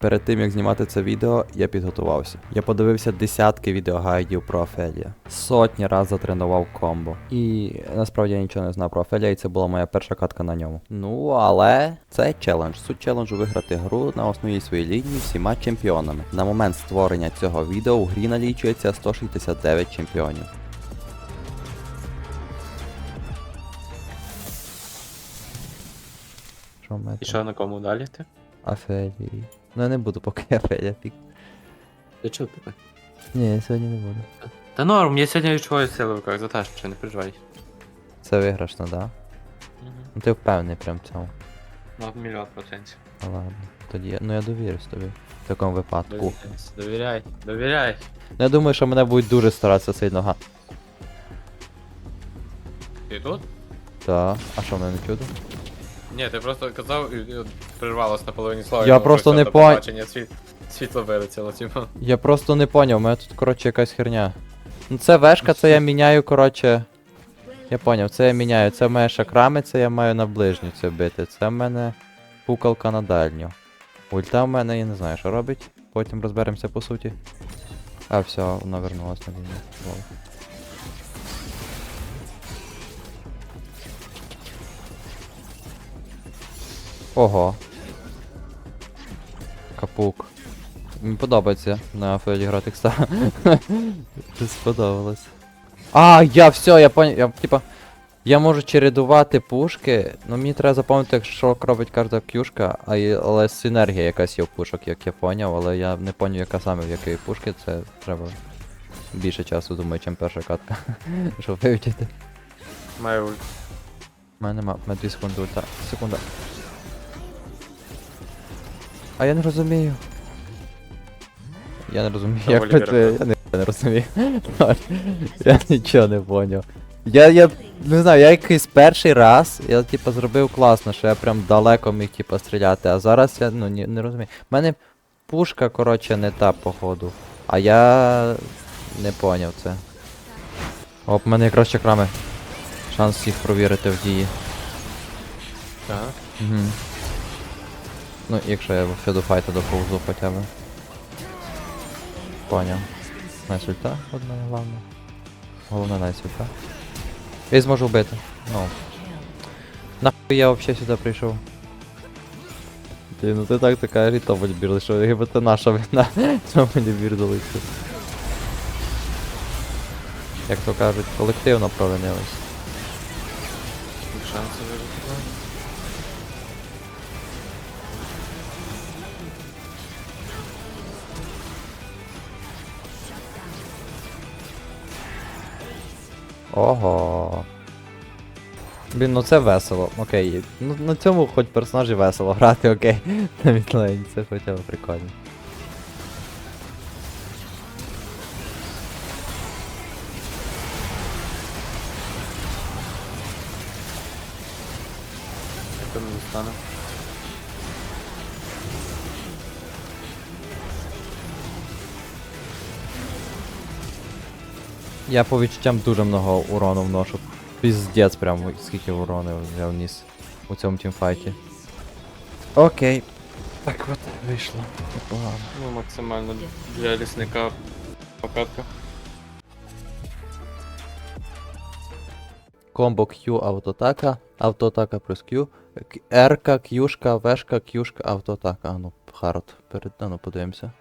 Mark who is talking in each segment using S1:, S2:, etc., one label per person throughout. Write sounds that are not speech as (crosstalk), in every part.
S1: Перед тим як знімати це відео, я підготувався. Я подивився десятки відеогайдів про Офелія. Сотні раз затренував комбо. І насправді я нічого не знав про Офелія, і це була моя перша катка на ньому. Ну, але це челендж. Суть челенджу виграти гру на основній своїй лінії всіма чемпіонами. На момент створення цього відео у грі налічується 169 чемпіонів. Що ми
S2: І що на кому далі ти?
S1: Офелії. Ну я не буду поки Офелія пік.
S2: Ти чого тебе?
S1: Ні, я сьогодні не буду.
S2: Та норм, я сьогодні відчуваю сили в руках, за що не переживай.
S1: Це виграшно, да? Ну ти впевнений прям в цьому.
S2: На мільйон процентів.
S1: Ну ладно. Тоді я. Ну я довірюсь тобі. В такому випадку.
S2: Довіряй, довіряй, довіряй.
S1: Ну я думаю, що мене будуть дуже старатися сильно га.
S2: Ти тут?
S1: Та. А що мене не чудо?
S2: Ні, ти просто казав і, і прервалось на половині слова.
S1: Я просто не
S2: до
S1: пон-
S2: побачення, Світ... Світло вилетіло, типу.
S1: Я просто не поняв, у мене тут, коротше, якась херня. Ну це вешка, це я міняю, коротше. Я поняв, це я міняю. Це в мене шакрами, це я маю на ближню це бити. Це в мене пукалка на дальню. Ульта в мене, я не знаю, що робить. Потім розберемося по суті. А, все, вона вернулась на. Лол. Ого. Капук. Мені подобається на Фелі грати кста. (laughs) Сподобалось. А, я все, я понял. Я, типа, я можу чередувати пушки, ну мені треба запам'ятати, що робить кожна кюшка, а й- але синергія якась є в пушок, як я поняв, але я не поняв, яка саме в якої пушки, це треба більше часу, думаю, чим перша катка. (laughs) Щоб вивчити.
S2: Маю ульт.
S1: У мене нема, у мене 2 секунди ульта. Секунда. А я не розумію. Я не розумію,
S2: Та
S1: як
S2: Олівера
S1: це. Я не, не розумію. я нічого не поняв. Я, я не знаю, я якийсь перший раз, я типа зробив класно, що я прям далеко міг типа стріляти, а зараз я ну ні, не розумію. У мене пушка, коротше, не та походу. А я не поняв це. Оп, в мене якраз чакрами. Шанс їх провірити в дії.
S2: Так.
S1: Угу. Ну, якщо я ще до файту доповзу хоча б. Поняв. Найс ульта одна головне. Головне найс ульта. Я зможу вбити. Ну. Нахуй я вообще сюди прийшов. Ти, ну ти так така рітовать бірли, що якби це наша вина, (laughs) що мені бір дали. Як то кажуть, колективно провинились.
S2: Шанси вижити.
S1: Ого. Блін, ну це весело, окей. Ну на цьому хоч персонажі весело грати, окей. (laughs) На мідлейні, це хоча б прикольно.
S2: Як не стане.
S1: Я по відчуттям дуже много урону вношу. Піздець прям скільки урону я вніс у цьому тімфайті. Окей. Так от вийшло. Непогано.
S2: Ну, максимально для лісника покатка.
S1: Комбо Q автотака, автотака плюс Q, РК, К'юшка, Вешка, К'юшка, автотака. А ну, хард. Перед, а ну подивимося.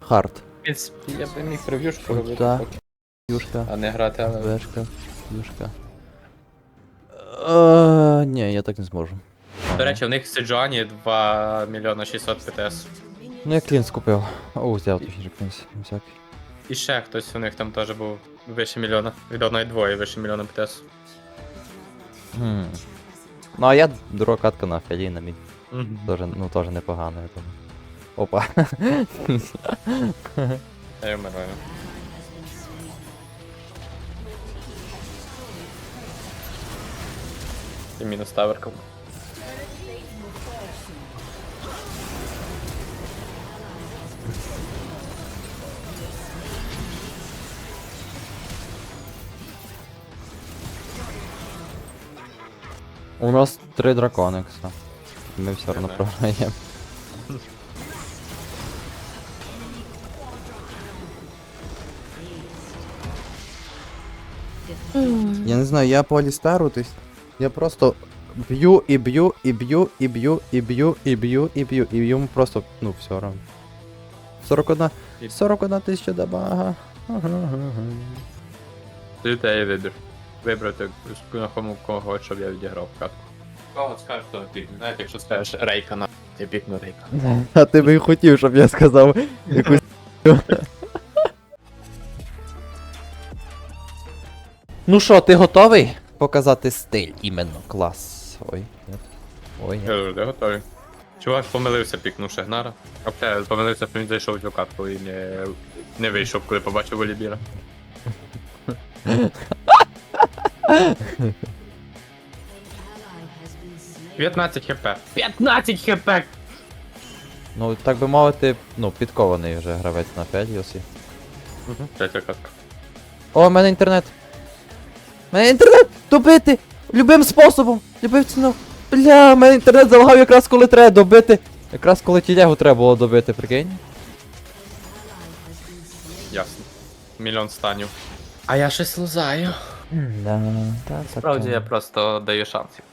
S1: Хард.
S2: Принципі, я би міг прев'юшку робити, поки,
S1: К'юшка.
S2: а не грати, але...
S1: Вешка, К'юшка. Е, Ні, я так не зможу.
S2: До речі, в них в Сиджуані 2 мільйона 600 ПТС.
S1: Ну я клінс купив. О, взяв точніше клінс. всякий.
S2: І ще хтось у них там теж був вище мільйона. Від одної двоє вище мільйона ПТС.
S1: Хм. Ну а я друга катка на Фелі на мій.
S2: Мгм.
S1: Тоже, ну теж непогано, я думаю. Опа.
S2: Я вмираю. І мінус таверка.
S1: У нас три драконикса. Ми все одно
S2: Да.
S1: Програємо. Я не знаю, я по Алістеру, тобто я просто б'ю і б'ю, і б'ю, і б'ю, і б'ю, і б'ю, і б'ю, і йому просто, ну, все равно. 41, 41 тисяча дамага. Ага-ага.
S2: Ти те вибір. Вибрати на кому кого, щоб я відіграв катку. Кого скажеш, то пікну. Знаєте, якщо скажеш рейка на я пікну рейка.
S1: А ти би і хотів, щоб я сказав якусь. (laughs) ну що, ти готовий показати стиль іменно клас? Ой, ні. Ой, ні.
S2: Я завжди готовий. Чувак помилився, пікнувши гнара. А те, помилився, що він зайшов в катку і не, не вийшов, коли побачив волібіра. 15 хп. 15 хп!
S1: Ну, так би мовити, ну, підкований вже гравець на 5 Йосі.
S2: Третя катка.
S1: О, в мене інтернет. У мене інтернет! Добити! Любим способом! Любим ціну! Бля, мене інтернет залагав якраз коли треба добити. Якраз коли тілягу треба було добити, прикинь.
S2: Ясно. Мільйон станів. А я щось лузаю.
S1: Да, так,
S2: Справді я просто даю шансів.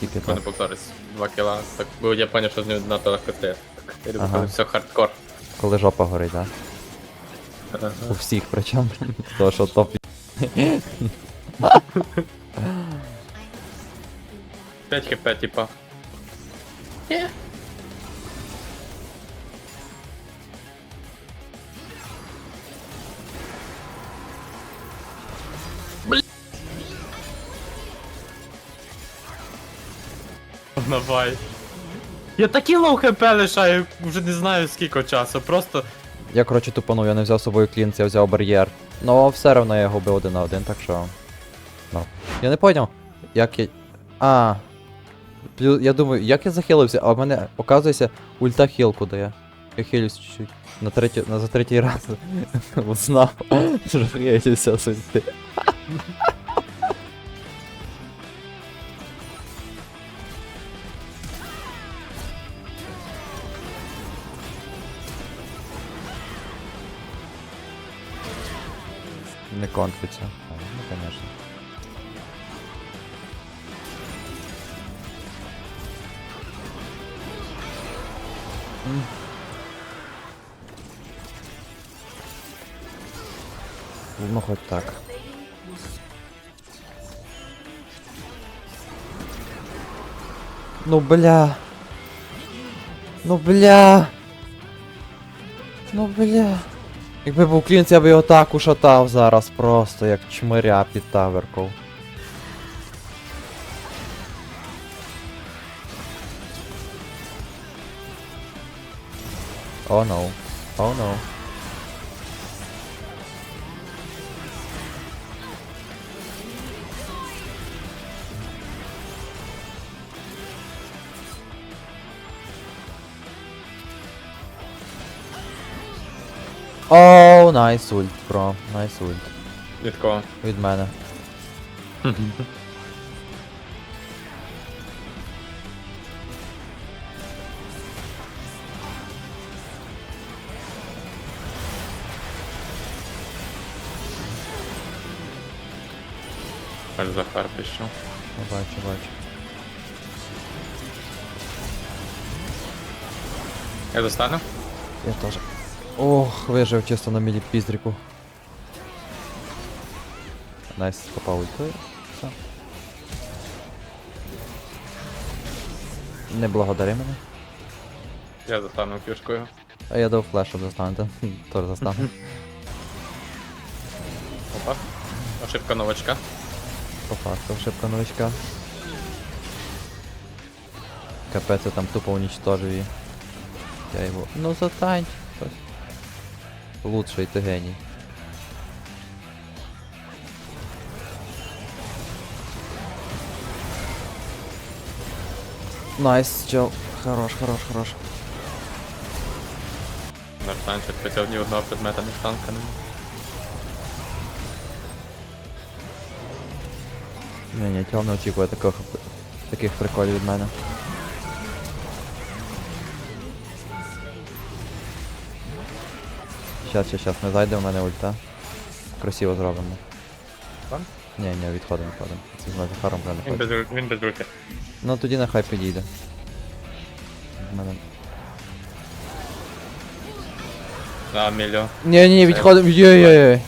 S1: Тільки так.
S2: повторюсь. Два кіла. Так, бо я поняв, що з ним надто легко. Так, я люблю,
S1: Ага.
S2: коли все хардкор.
S1: Коли жопа горить, да? У всіх причому. (laughs) То, що топ.
S2: 5 хп, типа. Давай. Я такі лоу хп лишаю, вже не знаю скільки часу, просто.
S1: Я, коротше, тупанув, я не взяв з собою клінц, я взяв бар'єр. Ну, все одно я його бив один на один, так що. Ну. Я не поняв, як я. А. Я думаю, як я захилився, а в мене, оказується, ульта хілку дає. Я хилюсь чуть-чуть. На третій, на за третій раз (laughs) узнав, (laughs) що хилився з ульти. Не конфиться. Ну, конечно. Ну, хоть так. Ну, бля. Ну, бля. Ну, бля. Якби був клінц, я би його так ушатав зараз просто, як чмиря під таверков. О, no. О, no. Оу, найс ульт, бро, найс ульт.
S2: Від кого?
S1: Від мене.
S2: Аж Захар пішов.
S1: Бачу, бачу.
S2: Я достану?
S1: Я теж. Ох, вижив чисто на мілі піздріку. Найс, попав ультою. Все. Не благодари мене.
S2: Я достану кішкою.
S1: А я дав флеш, щоб застанете. Тож застану.
S2: Опа. Ошибка новачка.
S1: По факту, шибка новичка. Капець, я там тупо уничтожив її. Я його. Ну затань. Лучший ти геній. Найс, чел. Хорош, хорош, хорош.
S2: Наш танчик хоча б ні одного предмета не танка нема.
S1: Ні, ні, чел не очікує таких, таких приколів від мене. Щас, щас, щас, ми зайдемо, у мене ульта. Красиво зробимо.
S2: Вам?
S1: Ні, ні, відходимо, відходимо. Це з Захаром прям не
S2: Він уль- він без ульти.
S1: Ну тоді нехай підійде. В Мене...
S2: А, мільйон.
S1: Ні, ні, відходимо.
S2: Є.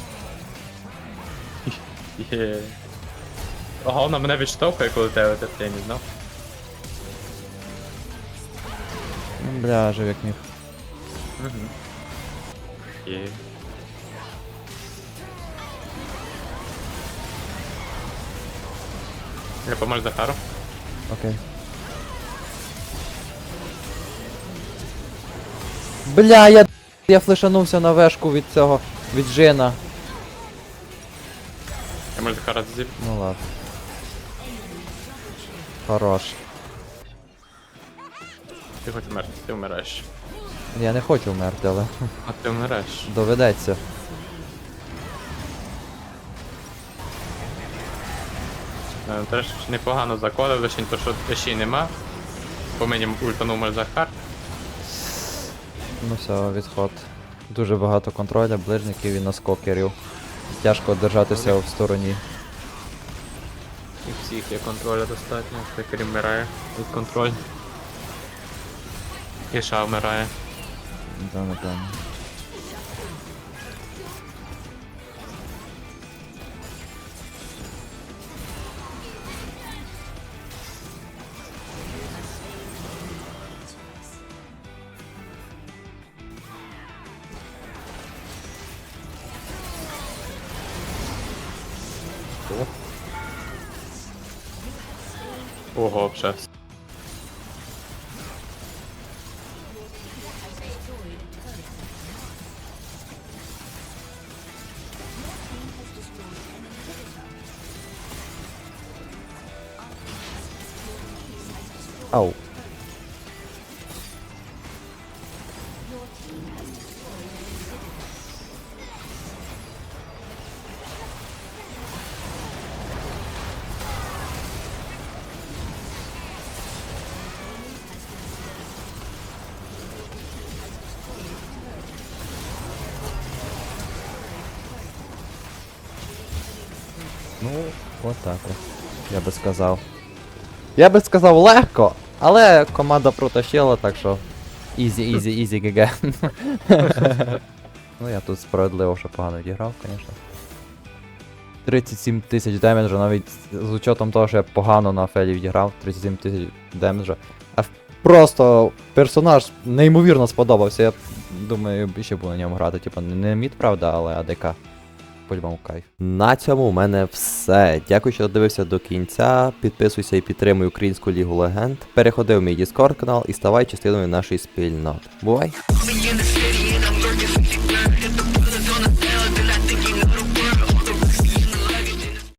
S2: Ага, вона мене відштовхує, коли тебе те я не знав.
S1: Бля, жив як міг.
S2: Угу. Є. Я поможу Захару.
S1: Окей. Бля, я. Я флешанувся на вешку від цього. від Джина.
S2: Я можу Захара зіп.
S1: Ну ладно. Хорош.
S2: Ти хочеш вмерти, ти вмираєш.
S1: Я не хочу вмерти, але (laughs)
S2: А ти вмираєш.
S1: доведеться.
S2: Е, Теж непогано закодив, лише то, що ще нема. По мені ультанув може Захар.
S1: Ну все, відход. Дуже багато контроля, ближників і наскокерів. Тяжко держатися в стороні.
S2: І всіх є контроля достатньо, Текері вмирає від контроль. І Ша вмирає.
S1: Да, напевно.
S2: Ого, вже.
S1: Ау. Ну, от так от. Я би сказав. Я би сказав легко, але команда протащила, так що. Ізі, ізі, ізі, ГГ. ну я тут справедливо що погано відіграв, звісно. 37 тисяч демеджа, навіть з учетом того, що я погано на Фелі відіграв, 37 тисяч демеджа. А просто персонаж неймовірно сподобався. Я думаю, ще буду на ньому грати. Типа не мід, правда, але АДК. По-любому кайф. На цьому у мене все. Дякую, що додивився до кінця. Підписуйся і підтримуй Українську Лігу Легенд. Переходи в мій Discord канал і ставай частиною нашої спільноти. Бувай!